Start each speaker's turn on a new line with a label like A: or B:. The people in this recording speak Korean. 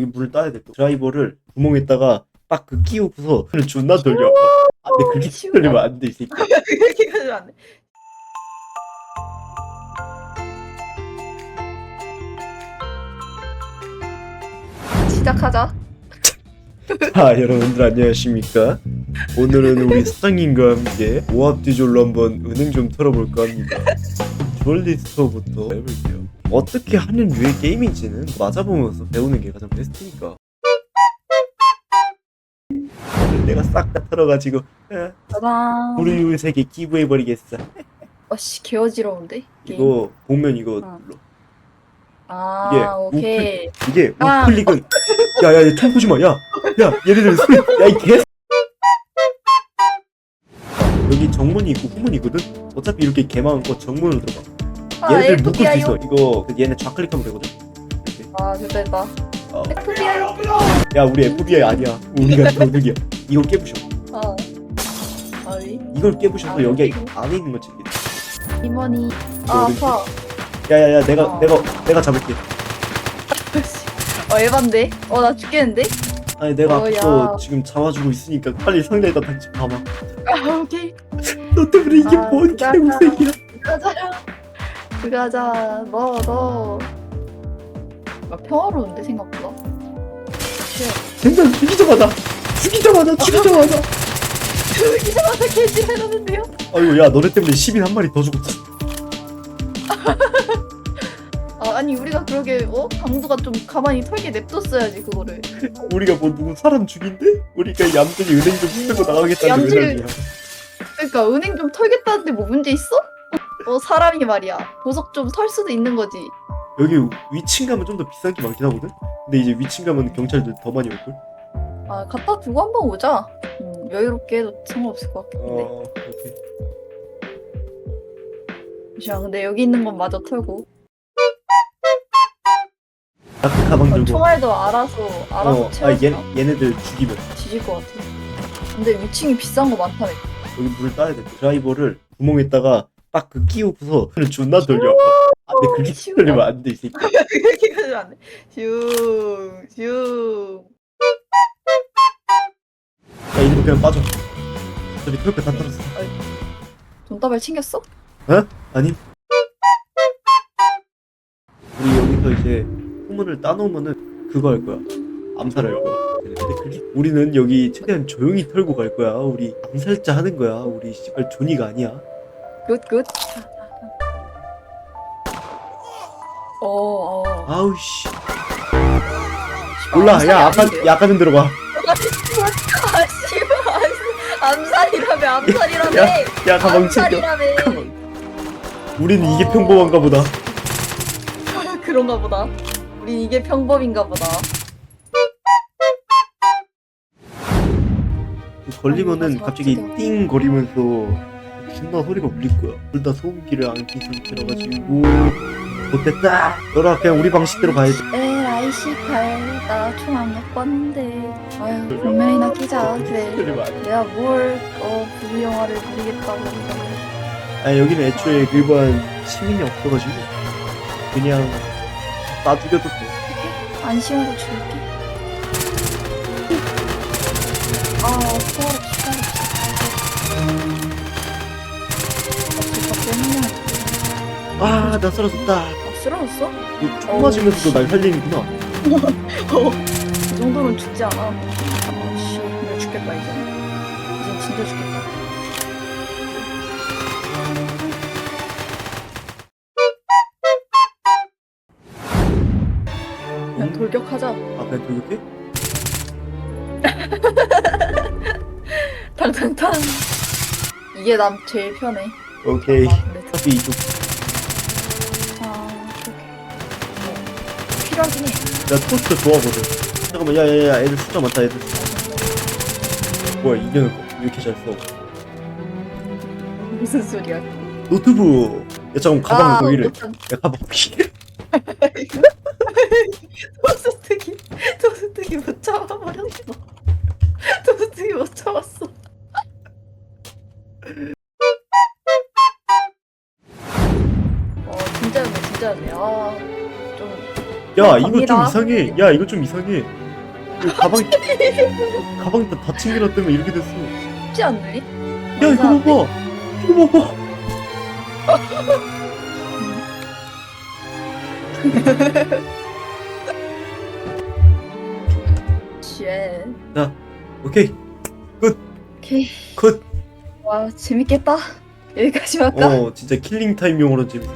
A: 여기 물을 따야 돼. 또. 드라이버를 구멍에다가 딱 그 끼우고서 손을 존나 돌려. 아, 근데 그렇게
B: 쉬워.
A: 돌리면 안 돼, 이 새끼.
B: 그렇게 가지면 안 돼. 시작하자.
A: 자, 여러분들 안녕하십니까? 오늘은 우리 사장님과 함께 오합 디졸로 한번 은행 좀 털어볼까 합니다. 주얼리 스토어부터 해볼게요. 어떻게 하는 류의 게임인지는 맞아보면서 배우는 게 가장 베스트니까. 내가 싹 다 털어가지고 에,
B: 짜잔.
A: 우리 세계 기부해버리겠어.
B: 어씨 개어지러운데. 게임.
A: 이거 보면 이거
B: 어.
A: 눌러.
B: 아
A: 이게
B: 오케이.
A: 이게
B: 아.
A: 우클릭은 야야 총 쏘지 마. 야, 야 얘네들 소리. 야이 개. 여기 정문이 있고 후문이 있거든. 어차피 이렇게 개망한 거 정문으로 들어가.
B: 아
A: 얘네들 묶을 수. 있어. 이거 그 얘네 좌클릭하면 되거든. 이렇게.
B: 아 됐다 됐다.
A: 어.
B: FBI요.
A: 야 우리 FBI 아니야. 우리가 도둑이야. 이거 깨부셔.
B: 아. 아위.
A: 이걸 깨부셔서
B: 아,
A: 여기? 안에 있는 거 챙겨.
B: 이머니. 아
A: 어디?
B: 아파.
A: 야야야 내가
B: 어.
A: 내가 내가 잡을게.
B: 어 에반데? 어 나 죽겠는데?
A: 아니 내가
B: 어, 야.
A: 앞서 지금 잡아주고 있으니까 빨리 상대에다 당치 봐봐.
B: 아 오케이.
A: 너 때문에 이게
B: 아,
A: 뭔 개고생이야.
B: 가자. 들어가자. 너 너. 아, 평화로운데 생각보다.
A: 생각 죽이자마자 죽이자마자 죽이자마자
B: 죽이자마자 개질해놨는데요?
A: 아이고 야 너네 때문에 시민 한 마리 더 죽었어
B: 아 아니 우리가 그러게 어 강도가 좀 가만히 털게 냅뒀어야지 그거를.
A: 우리가 뭐 누구 사람 죽인데? 우리가 얌전히 은행 좀 쓰고 나가겠다는
B: 얌전히-
A: 은행이야
B: 그러니까 은행 좀 털겠다는데 뭐 문제 있어? 어 사람이 말이야 보석 좀 털 수도 있는 거지.
A: 여기 위층 가면 좀 더 비싼 게 많긴 하거든? 근데 이제 위층 가면 경찰들 더 많이 올걸?
B: 아 갖다 두고 한번 오자. 음, 여유롭게 해도 상관없을 것 같긴 한데.
A: 어 오케이
B: 잠시만 근데 여기 있는 건 마저 털고.
A: 나그 가방
B: 어,
A: 들고
B: 총알도 알아서 알아서
A: 어, 아
B: 채워.
A: 얘, 얘네들 죽이면
B: 뒤질 것 같아. 근데 위층이 비싼 거 많다며.
A: 여기 물을 따야 돼 드라이버를 구멍에다가 딱 그 끼우고서 손을 존나 돌려. 아 근데 그렇게
B: 쉬워.
A: 돌리면 안 돼 이 새끼.
B: 그렇게 가지면 안 돼. 슝, 슝.
A: 야 이거 그냥 빠져. 어차피 털거 다 털었어.
B: 돈다발 챙겼어?
A: 아니. 우리 여기서 이제 후문을 따놓으면은 그거 할 거야. 암살할 거야. 근데 그게 우리는 여기 최대한 조용히 털고 갈 거야. 우리 암살자 하는 거야. 우리 씨발 조니가 아니야
B: 굿, 굿. 어, 어.
A: 아우 씨 몰라
B: 암살이
A: 야 아까? 야 아까 좀 들어봐
B: 아, 씨발. 암살이라며, 암살이라며.
A: 야 가방 챙겨
B: 암살이라며.
A: 가방 우리는 이게
B: 어.
A: 평범한가 보다
B: 그런가 보다. 우리 이게 평범인가 보다.
A: 걸리면은 갑자기. 띵 거리면서 존나 소리가 울릴 거야. 둘 다 소음기를 안 낀 상태라 가지고 못됐다. 너라 그냥 우리 방식대로 가야 돼.
B: LIC8 나총안몇 번인데 아유 분명히나 끼자 그래
A: 안 돼.
B: 내가 뭘 어, 부부 영화를 부리겠다고
A: 아니 여기는 애초에 일반 시민이 없어가지고 그냥 나 죽여도 돼.
B: 안거 줄게 아 수아로 기다려
A: 아, 나 쓰러졌다.
B: 아 쓰러졌어?
A: 이총 맞으면서도 날 살리는구나.
B: 어, 그 정도는 죽지 않아 아씨 근데 죽겠다 이제 이제 진짜 죽겠다 그냥 돌격하자
A: 아, 그냥 돌격해?
B: 탕탕탕 이게 남 제일 편해
A: 오케이.
B: 아, 근데
A: 어차피 이쪽.
B: 필요하긴 해
A: 나 토스트 좋아하거든. 잠깐만, 야, 야, 야, 애들 숫자 많다, 애들. 뭐야, 이년을 왜 이렇게 잘 써?
B: 무슨 소리야
A: 노트북. 야, 잠깐 가방
B: 아,
A: 왜 이래?
B: 어떡한-
A: 야, 가방 왜 이래?
B: 토스트기 토스트기 못 참아버렸어 토스트기 못 참았어 어 진짜였네 진짜였네 아좀
A: 야 이거 좀
B: 갑니다.
A: 이상해 야 이거 좀 이상해 이거 가방 가방 다나 때문에 이렇게 됐어
B: 쉽지 않네.
A: 야 이거 봐봐 이거 봐봐
B: 쉣.
A: 오케이
B: 오케이.
A: 컷
B: 와 재밌겠다. 여기까지 할까?
A: 어 진짜 킬링 타임용으로 재밌어